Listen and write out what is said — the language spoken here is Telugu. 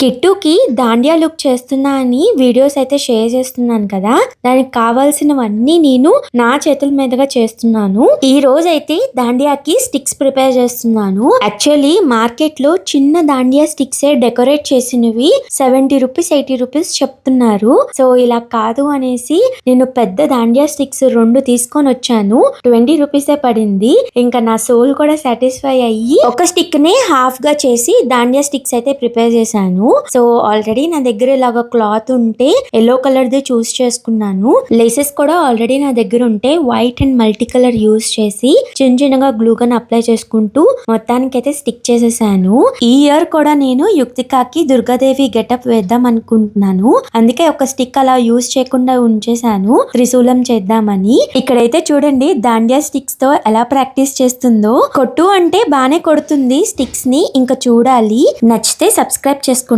కిట్టుకి దాండియా లుక్ చేస్తున్నా అని వీడియోస్ అయితే షేర్ చేస్తున్నాను కదా. దానికి కావాల్సినవన్నీ నేను నా చేతుల మీదుగా చేస్తున్నాను. ఈ రోజు అయితే దాండియాకి స్టిక్స్ ప్రిపేర్ చేస్తున్నాను. యాక్చువల్లీ మార్కెట్లో చిన్న దాండియా స్టిక్స్ డెకరేట్ చేసినవి సెవెంటీ రూపీస్ ఎయిటీ రూపీస్ చెప్తున్నారు. సో ఇలా కాదు అనేసి నేను పెద్ద దాండియా స్టిక్స్ రెండు తీసుకొని వచ్చాను. ట్వంటీ రూపీసే పడింది. ఇంకా నా సోల్ కూడా సాటిస్ఫై అయ్యి ఒక స్టిక్ నే హాఫ్గా చేసి దాండియా స్టిక్స్ అయితే ప్రిపేర్ చేశాను. సో ఆల్రెడీ నా దగ్గర ఇలాగ క్లాత్ ఉంటే ఎల్లో కలర్ ది చూస్ చేసుకున్నాను. లేసెస్ కూడా ఆల్రెడీ నా దగ్గర ఉంటే white and multi colour use చేసి చిన్న చిన్నగా గ్లూ గన్ అప్లై చేసుకుంటూ మొత్తానికి అయితే స్టిక్ చేసేసాను. ఈ ఇయర్ కూడా నేను యుక్తికాకి దుర్గాదేవి గెటప్ వేద్దాం అనుకుంటున్నాను. అందుకే ఒక స్టిక్ అలా యూస్ చేయకుండా ఉంచేసాను. త్రిశూలం చేద్దామని. ఇక్కడైతే చూడండి దాండియా స్టిక్స్తో ఎలా ప్రాక్టీస్ చేస్తుందో. కొట్టు అంటే బానే కొడుతుంది స్టిక్స్ని. ఇంకా చూడాలి. నచ్చితే సబ్స్క్రైబ్ చేసుకోండి